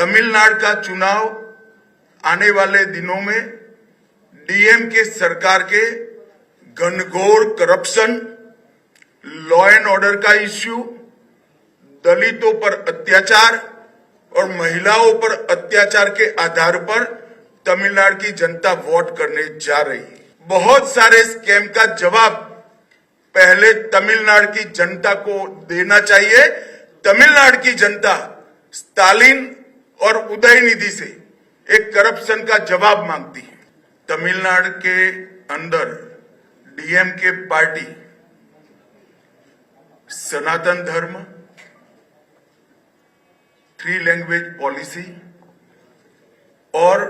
तमिलनाडु का चुनाव आने वाले दिनों में डीएम के सरकार के घनघोर करप्शन लॉ एंड ऑर्डर का इश्यू दलितों पर अत्याचार और महिलाओं पर अत्याचार के आधार पर तमिलनाडु की जनता वोट करने जा रही है। बहुत सारे स्कैम का जवाब पहले तमिलनाडु की जनता को देना चाहिए। तमिलनाडु की जनता, स्टालिन और उदय निधि से एक करप्शन का जवाब मांगती है। तमिलनाडु के अंदर डीएम के पार्टी, सनातन धर्म, थ्री लैंग्वेज पॉलिसी और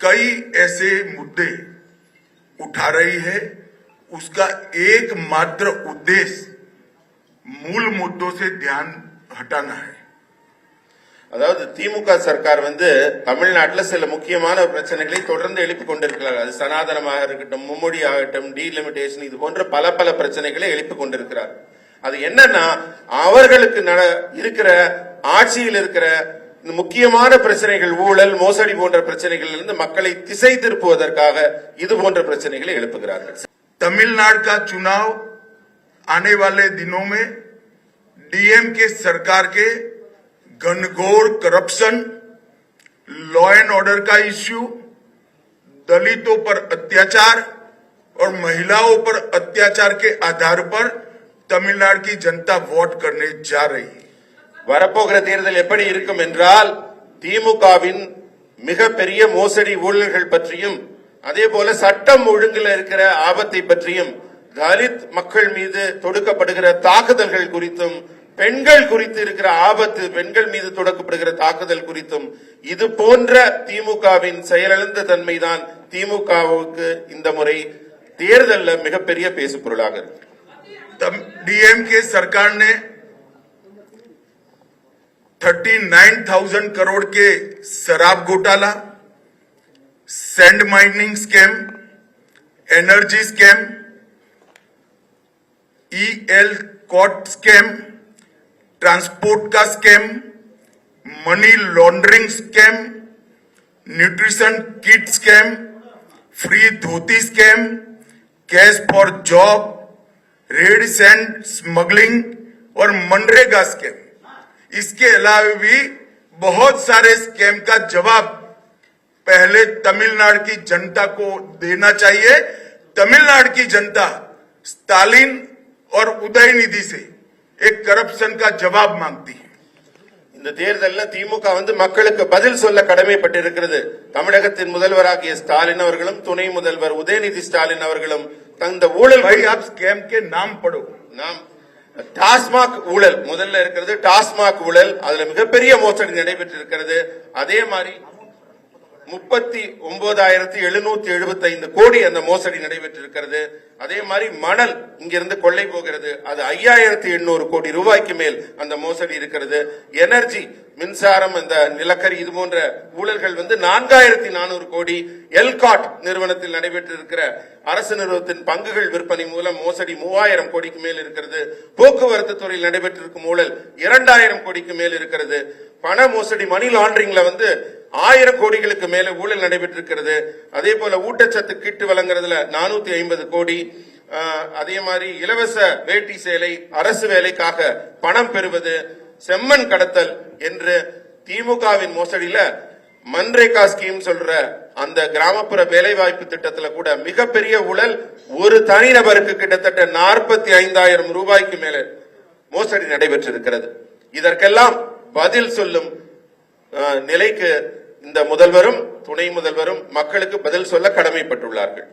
कई ऐसे मुद्दे उठा रही है। उसका एकमात्र उद्देश्य मूल मुद्दों से ध्यान हटाना है। அதாவது திமுக சர்க்கார் வந்து தமிழ்நாட்டில் சில முக்கியமான பிரச்சனைகளை தொடர்ந்து எழுப்பிக் கொண்டிருக்கிறார் அது சனாதனமாக இருக்கட்டும் மும்மொழி ஆகட்டும் டீலிமிட்டேஷன் இது போன்ற பல பல பிரச்சனைகளை எழுப்பிக் கொண்டிருக்கிறார் அது என்னன்னா அவர்களுக்கு நட- இருக்கிற ஆட்சியில் இருக்கிற இந்த முக்கியமான பிரச்சனைகள் ஊழல் மோசடி போன்ற பிரச்சனைகளில் இருந்து மக்களை திசை திருப்புவதற்காக இது போன்ற பிரச்சனைகளை எழுப்புகிறார்கள் तमिलनाडु का चुनाव आने वाले दिनों में डीएम के सरकार के घनघोर करप्शन लॉ एंड ऑर्डर का इश्यू दलितों पर अत्याचार और महिलाओं पर अत्याचार के आधार पर तमिलनाडु की जनता वोट करने जा रही है வரப்போகிற தேர்தல் எப்படி இருக்கும் என்றால் திமுகவின் மிகப்பெரிய மோசடி ஊழல்கள் பற்றியும் அதே போல சட்டம் ஒழுங்குல இருக்கிற ஆபத்தை பற்றியும் தலித் மக்கள் மீது தொடுக்கப்படுகிற தாக்குதல்கள் குறித்தும் பெண்கள் குறித்து இருக்கிற ஆபத்து பெண்கள் மீது தொடுக்கப்படுகிற தாக்குதல் குறித்தும் இது போன்ற திமுகவின் செயலிழந்த தன்மைதான் திமுகவுக்கு இந்த முறை தேர்தல்ல மிகப்பெரிய பேசுபொருளாக இருக்கு डीएम के सरकार ने 39,000 करोड़ के शराब घोटाला sand mining scam energy scam EL cot scam transport का scam, money laundering scam, nutrition kit scam, free dhoti scam, cash for job raid sand smuggling और मनरेगा स्कैम। इसके अलावा भी बहुत सारे स्कैम का जवाब पहले तमिलनाडु की जनता को देना चाहिए। तमिलनाडु की जनता, स्टालिन और उदयनिधि से। एक करप्शन का जवाब मांगती है இந்த தேர்தல்ல திமுக வந்து மக்களுக்கு பதில் சொல்ல கடமைப்பட்டிருக்கிறது தமிழகத்தின் முதல்வராகிய ஸ்டாலின் அவர்களும் துணை முதல்வர் உதயநிதி ஸ்டாலின் அவர்களும் தந்த ஊழல் भाई आप स्कैम के नाम पढ़ो நாம் டாஸ்மாக் ஊழல் முதல்ல இருக்கிறது டாஸ்மாக் ஊழல் அதுல மிகப்பெரிய மோசடி நடைபெற்றிருக்கிறது அதே மாதிரி முப்பத்தி ஒன்பதாயிரத்தி எழுநூத்தி எழுபத்தி ஐந்து கோடி அந்த மோசடி நடைபெற்றிருக்கிறது. அதே மாதிரி மணல் இங்கிருந்து கொள்ளை போகிறது. அது ஐயாயிரத்தி எண்ணூறு கோடி ரூபாய்க்கு மேல் அந்த மோசடி இருக்கிறது. எனர்ஜி மின்சாரம் அந்த நிலக்கரி இது போன்ற ஊழல்கள் வந்து நான்காயிரத்தி நானூறு கோடி எல்காட் நிறுவனத்தில் நடைபெற்றிருக்கிற அரசு நிறுவனத்தின் பங்குகள் விற்பனை மூலம் மோசடி மூவாயிரம் கோடிக்கு மேல் இருக்கிறது. போக்குவரத்து துறையில் நடைபெற்றிருக்கும் ஊழல் இரண்டாயிரம் கோடிக்கு மேல் இருக்கிறது. பண மோசடி மணி லாண்டரிங்ல வந்து ஆயிரம் கோடிகளுக்கு மேல ஊழல் நடைபெற்றிருக்கிறது. அதே போல ஊட்டச்சத்து கிட்டு வழங்குறதுல நானூத்தி ஐம்பது கோடி. அதே மாதிரி இலவச வேட்டி சேலை அரசு வேலைக்காக பணம் பெறுவது செம்மண் கடத்தல் என்று திமுகவின் மோசடியில மன்ரேகா ஸ்கீம் சொல்ற அந்த கிராமப்புற வேலைவாய்ப்பு திட்டத்துல கூட மிகப்பெரிய ஊழல். ஒரு தனிநபருக்கு கிட்டத்தட்ட நாற்பத்தி ஐந்தாயிரம் ரூபாய்க்கு மேல மோசடி நடைபெற்றிருக்கிறது. இதற்கெல்லாம் பதில் சொல்லும் நிலைக்கு இந்த முதல்வரும் துணை முதல்வரும் மக்களுக்கு பதில் சொல்ல கடமைப்பட்டுள்ளார்கள்.